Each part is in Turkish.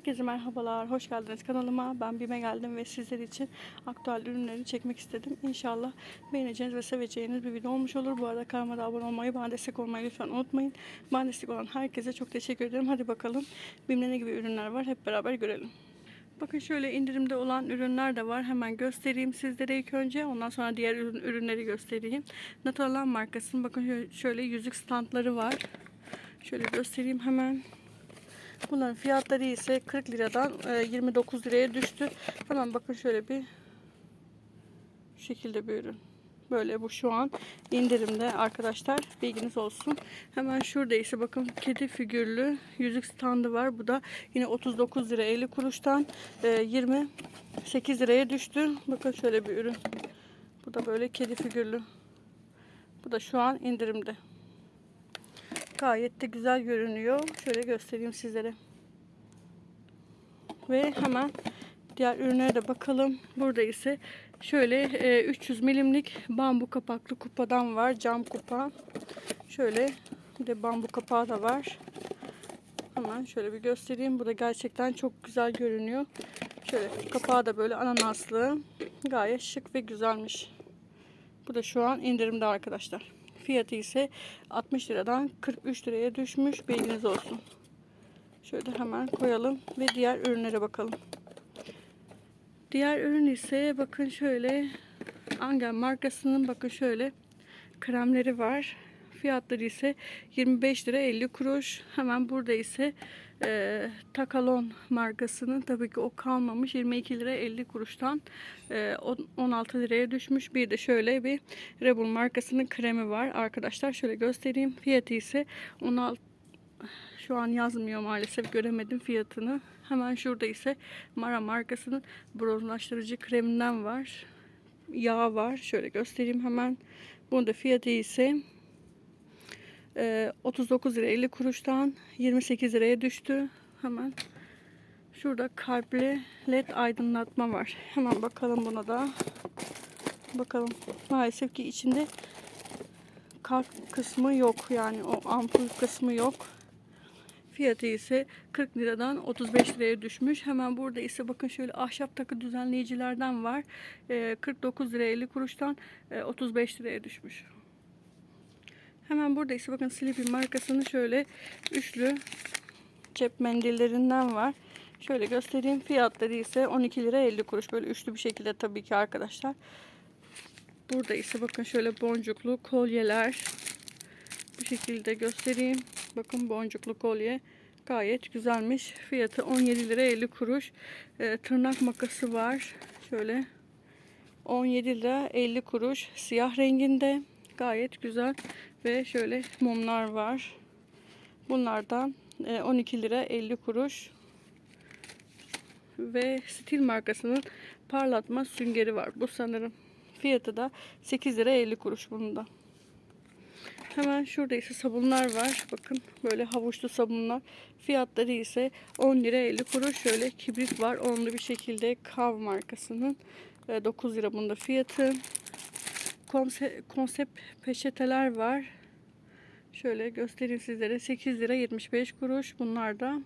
Herkese merhabalar, hoş geldiniz kanalıma. Ben Bime geldim ve sizler için aktüel ürünleri çekmek istedim. İnşallah beğeneceğiniz ve seveceğiniz bir video olmuş olur. Bu arada kanalıma abone olmayı, bana destek olmayı lütfen unutmayın. Bana destek olan herkese çok teşekkür ederim. Hadi bakalım Bim'de ne gibi ürünler var hep beraber görelim. Bakın şöyle indirimde olan ürünler de var. Hemen göstereyim sizlere ilk önce. Ondan sonra diğer ürün, ürünleri göstereyim. Natalan markasının bakın şöyle yüzük standları var. Şöyle göstereyim hemen. Bunların fiyatları ise 40 liradan e, 29 liraya düştü. Hemen bakın şöyle bir şu şekilde bir ürün. Böyle bu şu an indirimde arkadaşlar. Bilginiz olsun. Hemen şurada ise bakın kedi figürlü yüzük standı var. Bu da yine 39 lira 50 kuruştan e, 28 liraya düştü. Bakın şöyle bir ürün. Bu da böyle kedi figürlü. Bu da şu an indirimde. Gayet de güzel görünüyor. Şöyle göstereyim sizlere. Ve hemen diğer ürünlere de bakalım. Burada ise şöyle e, 300 milimlik bambu kapaklı kupadan var. Cam kupa. Şöyle bir de bambu kapağı da var. Hemen şöyle bir göstereyim. Bu da gerçekten çok güzel görünüyor. Şöyle kapağı da böyle ananaslı. Gayet şık ve güzelmiş. Bu da şu an indirimde arkadaşlar. Fiyatı ise 60 liradan 43 liraya düşmüş. Bilginiz olsun. Şöyle hemen koyalım ve diğer ürünlere bakalım. Diğer ürün ise bakın şöyle Angel markasının bakın şöyle kremleri var. Fiyatları ise 25 lira 50 kuruş. Hemen burada ise e, Takalon markasının tabii ki o kalmamış 22 lira 50 kuruştan e, on- 16 liraya düşmüş. Bir de şöyle bir Rebel markasının kremi var arkadaşlar. Şöyle göstereyim. Fiyatı ise 16 şu an yazmıyor maalesef göremedim fiyatını. Hemen şurada ise Mara markasının bronzlaştırıcı kreminden var. Yağ var. Şöyle göstereyim hemen. Bunun da fiyatı ise 39 lira 50 kuruştan 28 liraya düştü. Hemen şurada kalpli led aydınlatma var. Hemen bakalım buna da. Bakalım. Maalesef ki içinde kalp kısmı yok. Yani o ampul kısmı yok. Fiyatı ise 40 liradan 35 liraya düşmüş. Hemen burada ise bakın şöyle ahşap takı düzenleyicilerden var. Ee, 49 lira 50 kuruştan e, 35 liraya düşmüş. Hemen burada ise bakın Sleepy markasının şöyle üçlü cep mendillerinden var. Şöyle göstereyim. Fiyatları ise 12 lira 50 kuruş. Böyle üçlü bir şekilde tabii ki arkadaşlar. Burada ise bakın şöyle boncuklu kolyeler. Bu şekilde göstereyim. Bakın boncuklu kolye. Gayet güzelmiş. Fiyatı 17 lira 50 kuruş. Ee, tırnak makası var. Şöyle 17 lira 50 kuruş. Siyah renginde. Gayet güzel. Ve şöyle mumlar var. Bunlardan e, 12 lira 50 kuruş. Ve Stil markasının parlatma süngeri var. Bu sanırım. Fiyatı da 8 lira 50 kuruş bunda. Hemen şurada ise sabunlar var. Bakın böyle havuçlu sabunlar. Fiyatları ise 10 lira 50 kuruş. Şöyle kibrit var. Onlu bir şekilde Kav markasının. e, 9 lira bunda fiyatı. Konse- konsept peçeteler var. Şöyle göstereyim sizlere. 8 lira 75 kuruş bunlar da.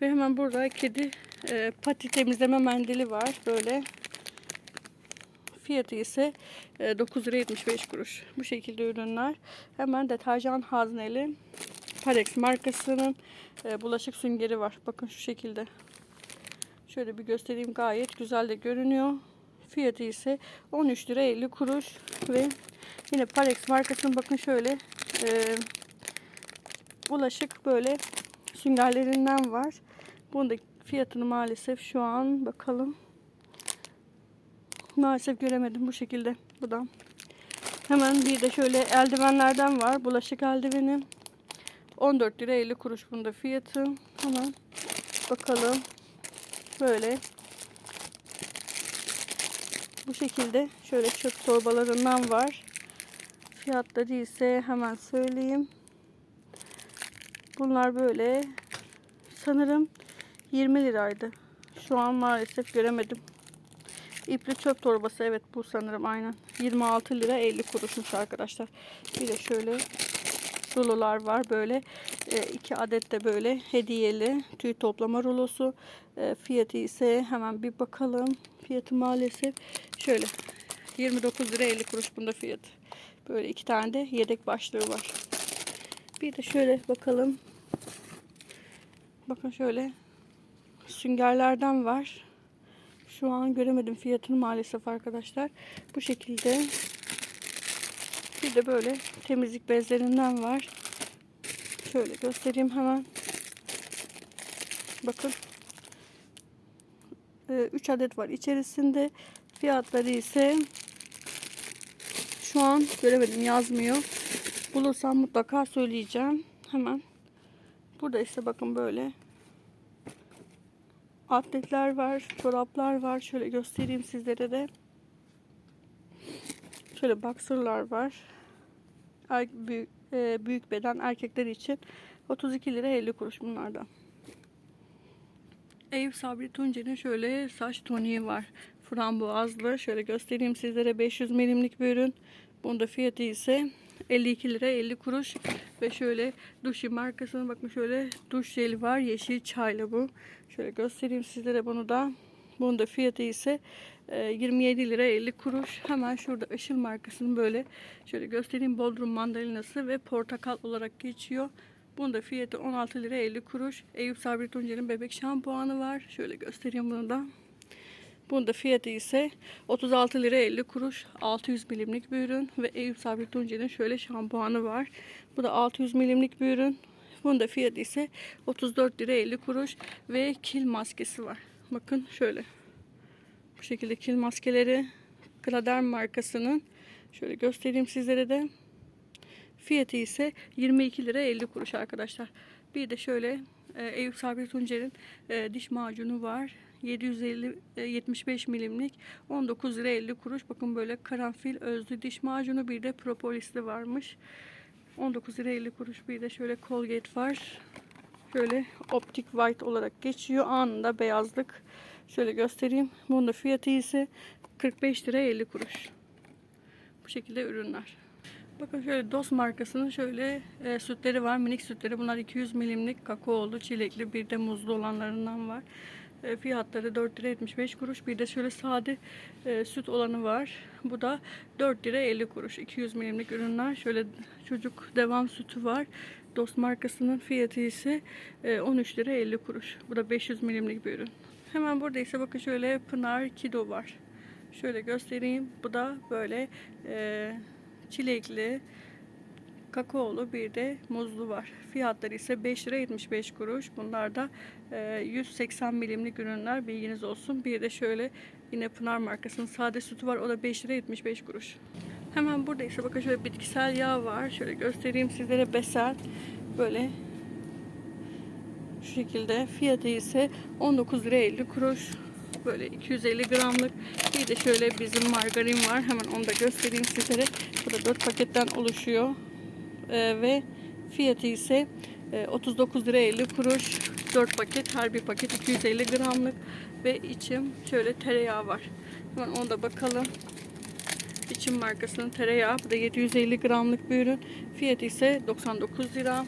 Ve hemen burada kedi e, pati temizleme mendili var. Böyle Fiyatı ise e, 9 lira 75 kuruş. Bu şekilde ürünler. Hemen deterjan hazneli Parex markasının e, bulaşık süngeri var. Bakın şu şekilde. Şöyle bir göstereyim. Gayet güzel de görünüyor. Fiyatı ise 13 lira 50 kuruş ve yine Parex markasının bakın şöyle e, bulaşık böyle süngerlerinden var. Bunun da fiyatını maalesef şu an bakalım. Maalesef göremedim bu şekilde. Bu da. Hemen bir de şöyle eldivenlerden var. Bulaşık eldiveni. 14 lira 50 kuruş bunda fiyatı. Hemen bakalım. Böyle. Bu şekilde şöyle çöp torbalarından var. Fiyatları ise hemen söyleyeyim. Bunlar böyle sanırım 20 liraydı. Şu an maalesef göremedim. İpli çöp torbası evet bu sanırım aynen. 26 lira 50 kuruşmuş arkadaşlar. Bir de şöyle rulolar var. Böyle e, iki adet de böyle hediyeli tüy toplama rulosu. E, fiyatı ise hemen bir bakalım. Fiyatı maalesef şöyle 29 lira 50 kuruş bunda fiyatı. Böyle iki tane de yedek başlığı var. Bir de şöyle bakalım. Bakın şöyle süngerlerden var. Şu an göremedim fiyatını maalesef arkadaşlar. Bu şekilde bir de böyle temizlik bezlerinden var. Şöyle göstereyim hemen. Bakın. 3 adet var içerisinde. Fiyatları ise şu an göremedim yazmıyor. Bulursam mutlaka söyleyeceğim. Hemen. Burada ise bakın böyle atletler var, çoraplar var. Şöyle göstereyim sizlere de. Şöyle boxer'lar var. Er, büyük, e, büyük beden erkekler için 32 lira 50 kuruş bunlardan. Eyüp Sabri Tuncer'in şöyle saç toniği var. Frambuazlı. Şöyle göstereyim sizlere 500 milimlik bir ürün. Bunda fiyatı ise 52 lira 50 kuruş. Ve şöyle Duşi markasının bakın şöyle duş jeli var. Yeşil çaylı bu. Şöyle göstereyim sizlere bunu da. Bunun da fiyatı ise e, 27 lira 50 kuruş. Hemen şurada Işıl markasının böyle şöyle göstereyim Bodrum mandalinası ve portakal olarak geçiyor. Bunun da fiyatı 16 lira 50 kuruş. Eyüp Sabri Tuncer'in bebek şampuanı var. Şöyle göstereyim bunu da. Bunun da fiyatı ise 36 lira 50 kuruş. 600 milimlik bir ürün ve Eyüp Sabri Tuncer'in şöyle şampuanı var. Bu da 600 milimlik bir ürün. Bunun da fiyatı ise 34 lira 50 kuruş ve kil maskesi var. Bakın şöyle. Bu şekilde kil maskeleri Glader markasının. Şöyle göstereyim sizlere de. Fiyatı ise 22 lira 50 kuruş arkadaşlar. Bir de şöyle Eyüp Sabri Tuncer'in e, diş macunu var. 750 e, 75 milimlik 19 lira 50 kuruş. Bakın böyle karanfil özlü diş macunu bir de propolisli varmış. 19 lira 50 kuruş. Bir de şöyle Colgate var. Şöyle optik white olarak geçiyor. Anında beyazlık. Şöyle göstereyim. Bunun da fiyatı ise 45 lira 50 kuruş. Bu şekilde ürünler. Bakın şöyle DOS markasının şöyle e, sütleri var. Minik sütleri. Bunlar 200 milimlik kakaolu, çilekli bir de muzlu olanlarından var. E, fiyatları 4 lira 75 kuruş. Bir de şöyle sade e, süt olanı var. Bu da 4 lira 50 kuruş. 200 milimlik ürünler. Şöyle çocuk devam sütü var. DOS markasının fiyatı ise e, 13 lira 50 kuruş. Bu da 500 milimlik bir ürün. Hemen burada ise bakın şöyle Pınar Kido var. Şöyle göstereyim. Bu da böyle e, çilekli, kakaolu bir de muzlu var. Fiyatları ise 5 lira 75 kuruş. Bunlar da e, 180 milimlik ürünler bilginiz olsun. Bir de şöyle yine Pınar markasının sade sütü var. O da 5 lira 75 kuruş. Hemen burada ise bakın şöyle bitkisel yağ var. Şöyle göstereyim sizlere Besel. Böyle şu şekilde fiyatı ise 19 lira 50 kuruş. Böyle 250 gramlık. Bir de şöyle bizim margarin var. Hemen onu da göstereyim sizlere. Bu da 4 paketten oluşuyor. Ee, ve fiyatı ise e, 39 lira 50 kuruş. 4 paket. Her bir paket 250 gramlık. Ve içim şöyle tereyağı var. Hemen onu da bakalım. İçim markasının tereyağı. Bu da 750 gramlık bir ürün. Fiyatı ise 99 lira.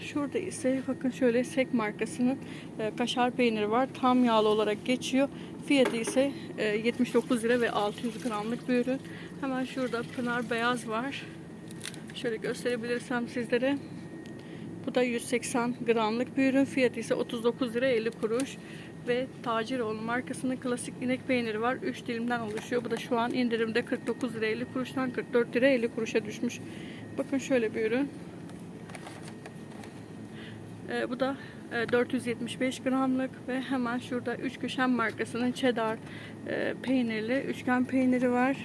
Şurada ise bakın şöyle Sek markasının e, kaşar peyniri var. Tam yağlı olarak geçiyor. Fiyatı ise e, 79 lira ve 600 gramlık bir ürün. Hemen şurada Pınar Beyaz var. Şöyle gösterebilirsem sizlere. Bu da 180 gramlık bir ürün. Fiyatı ise 39 lira 50 kuruş. Ve Taciroğlu markasının klasik inek peyniri var. 3 dilimden oluşuyor. Bu da şu an indirimde 49 lira 50 kuruştan 44 lira 50 kuruşa düşmüş. Bakın şöyle bir ürün. Ee, bu da e, 475 gramlık ve hemen şurada Üç Köşen markasının cheddar e, peynirli üçgen peyniri var.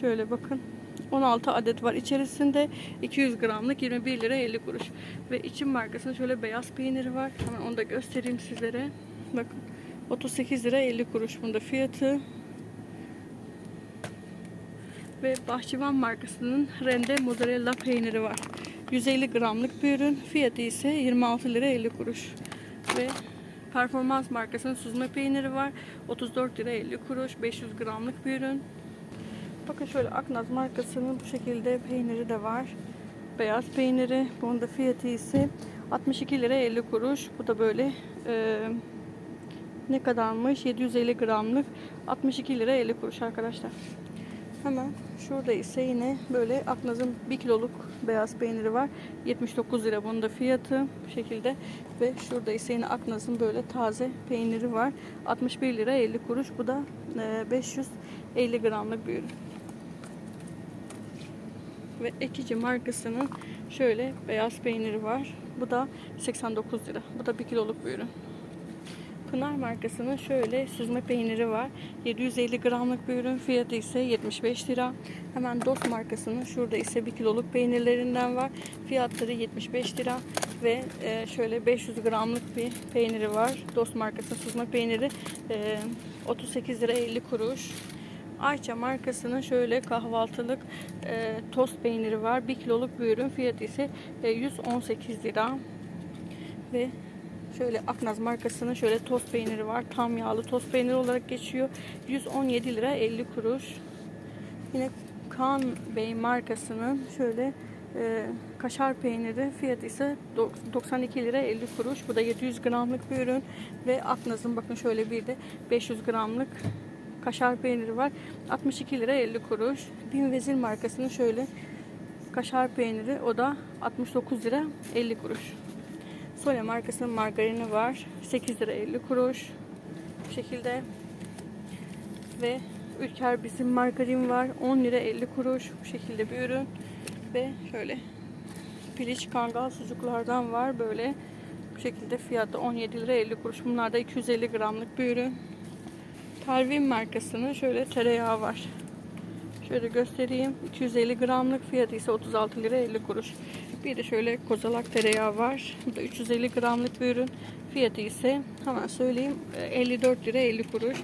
Şöyle bakın. 16 adet var içerisinde 200 gramlık 21 lira 50 kuruş ve içim markasının şöyle beyaz peyniri var hemen onu da göstereyim sizlere bakın 38 lira 50 kuruş bunda fiyatı ve Bahçıvan markasının rende mozzarella peyniri var 150 gramlık bir ürün. Fiyatı ise 26 lira 50 kuruş. Ve Performans markasının süzme peyniri var. 34 lira 50 kuruş. 500 gramlık bir ürün. Bakın şöyle Aknaz markasının bu şekilde peyniri de var. beyaz peyniri. Bunun da fiyatı ise 62 lira 50 kuruş. Bu da böyle e, ne kadarmış? 750 gramlık 62 lira 50 kuruş arkadaşlar. Hemen şurada ise yine böyle Aknaz'ın 1 kiloluk beyaz peyniri var. 79 lira bunun da fiyatı bu şekilde. Ve şurada ise yine Aknaz'ın böyle taze peyniri var. 61 lira 50 kuruş. Bu da e, 550 gramlık bir ürün. Ve Ekici markasının şöyle beyaz peyniri var. Bu da 89 lira. Bu da 1 kiloluk bir ürün. Pınar markasının şöyle süzme peyniri var. 750 gramlık bir ürün. Fiyatı ise 75 lira. Hemen Dost markasının şurada ise 1 kiloluk peynirlerinden var. Fiyatları 75 lira. Ve e, şöyle 500 gramlık bir peyniri var. Dost markasının süzme peyniri e, 38 lira 50 kuruş. Ayça markasının şöyle kahvaltılık e, tost peyniri var. 1 kiloluk bir ürün. Fiyatı ise e, 118 lira. Ve Şöyle Aknaz markasının şöyle tost peyniri var. Tam yağlı tost peyniri olarak geçiyor. 117 lira 50 kuruş. Yine Kaan Bey markasının şöyle e, kaşar peyniri fiyatı ise 92 lira 50 kuruş. Bu da 700 gramlık bir ürün ve Aknaz'ın bakın şöyle bir de 500 gramlık kaşar peyniri var. 62 lira 50 kuruş. Bin Vezir markasının şöyle kaşar peyniri o da 69 lira 50 kuruş. Sole markasının margarini var. 8 lira 50 kuruş. Bu şekilde. Ve Ülker bizim margarin var. 10 lira 50 kuruş. Bu şekilde bir ürün. Ve şöyle piliç kangal sucuklardan var. Böyle bu şekilde fiyatı 17 lira 50 kuruş. Bunlar da 250 gramlık bir ürün. Pervin markasının şöyle tereyağı var. Şöyle göstereyim. 250 gramlık fiyatı ise 36 lira 50 kuruş. Bir de şöyle kozalak tereyağı var. Bu da 350 gramlık bir ürün. Fiyatı ise hemen söyleyeyim 54 lira 50 kuruş.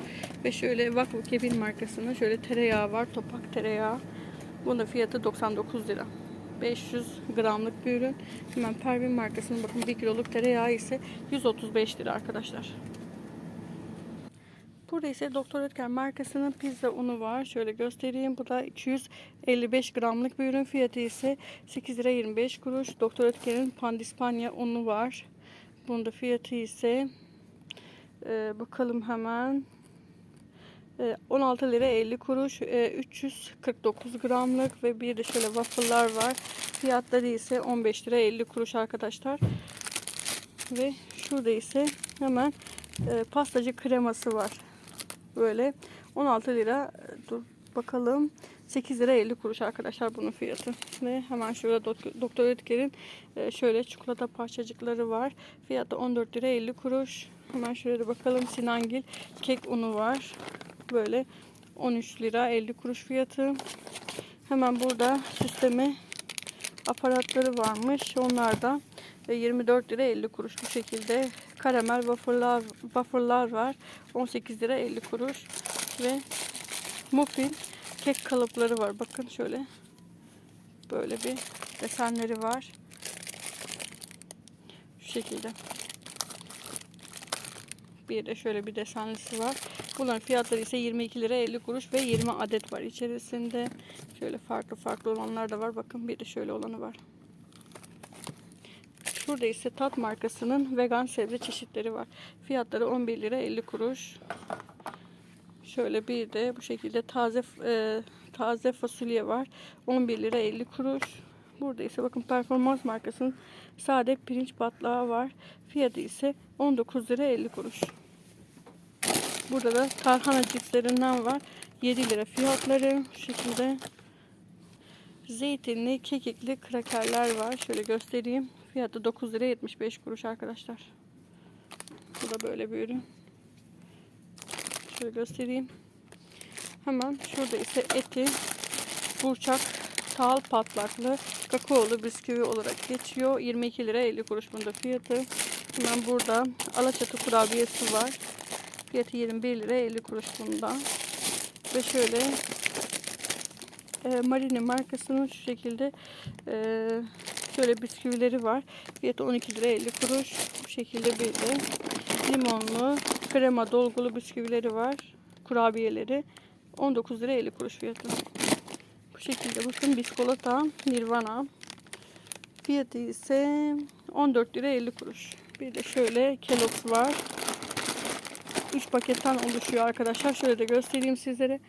Ve şöyle Vakfı Kebir markasının şöyle tereyağı var. Topak tereyağı. Bunun fiyatı 99 lira. 500 gramlık bir ürün. Hemen Pervin markasının bakın 1 kiloluk tereyağı ise 135 lira arkadaşlar. Burada ise Doktor Ötker markasının pizza unu var. Şöyle göstereyim. Bu da 255 gramlık bir ürün. Fiyatı ise 8 lira 25 kuruş. Doktor Ötker'in Pandispanya unu var. Bunun da fiyatı ise e, bakalım hemen e, 16 lira 50 kuruş. E, 349 gramlık ve bir de şöyle waffle'lar var. Fiyatları ise 15 lira 50 kuruş arkadaşlar. Ve şurada ise hemen e, pastacı kreması var böyle. 16 lira dur bakalım. 8 lira 50 kuruş arkadaşlar bunun fiyatı. Ve hemen şurada Doktor Ötker'in e, şöyle çikolata parçacıkları var. Fiyatı 14 lira 50 kuruş. Hemen şuraya bakalım. Sinangil kek unu var. Böyle 13 lira 50 kuruş fiyatı. Hemen burada süsleme aparatları varmış. Onlar da 24 lira 50 kuruş bu şekilde karamel waferlar, waferlar var. 18 lira 50 kuruş. Ve muffin kek kalıpları var. Bakın şöyle. Böyle bir desenleri var. Şu şekilde. Bir de şöyle bir desenlisi var. Bunların fiyatları ise 22 lira 50 kuruş ve 20 adet var içerisinde. Şöyle farklı farklı olanlar da var. Bakın bir de şöyle olanı var. Şurada ise Tat markasının vegan sebze çeşitleri var. Fiyatları 11 lira 50 kuruş. Şöyle bir de bu şekilde taze e, taze fasulye var. 11 lira 50 kuruş. Burada ise bakın performans markasının sade pirinç batlağı var. Fiyatı ise 19 lira 50 kuruş. Burada da tarhana cipslerinden var. 7 lira fiyatları. Şu şekilde zeytinli, kekikli krakerler var. Şöyle göstereyim. Fiyatı 9 lira 75 kuruş arkadaşlar. Bu da böyle bir ürün. Şöyle göstereyim. Hemen şurada ise eti burçak tal patlaklı kakaolu bisküvi olarak geçiyor. 22 lira 50 kuruş bunda fiyatı. Hemen burada Alaçatı kurabiyesi var. Fiyatı 21 lira 50 kuruş bunda. Ve şöyle e, Marine markasının şu şekilde e, Şöyle bisküvileri var. Fiyatı 12 lira 50 kuruş. Bu şekilde bir de limonlu krema dolgulu bisküvileri var. Kurabiyeleri 19 lira 50 kuruş fiyatı. Bu şekilde bakın biskolata Nirvana. Fiyatı ise 14 lira 50 kuruş. Bir de şöyle Kellogg's var. 3 paketten oluşuyor arkadaşlar. Şöyle de göstereyim sizlere.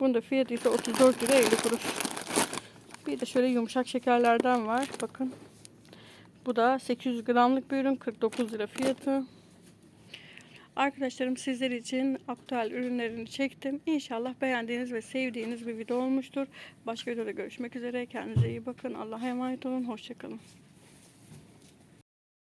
Bunun da fiyatı ise 34 lira 50 kuruş. Bir de şöyle yumuşak şekerlerden var. Bakın. Bu da 800 gramlık bir ürün. 49 lira fiyatı. Arkadaşlarım sizler için aktüel ürünlerini çektim. İnşallah beğendiğiniz ve sevdiğiniz bir video olmuştur. Başka videoda görüşmek üzere. Kendinize iyi bakın. Allah'a emanet olun. Hoşçakalın.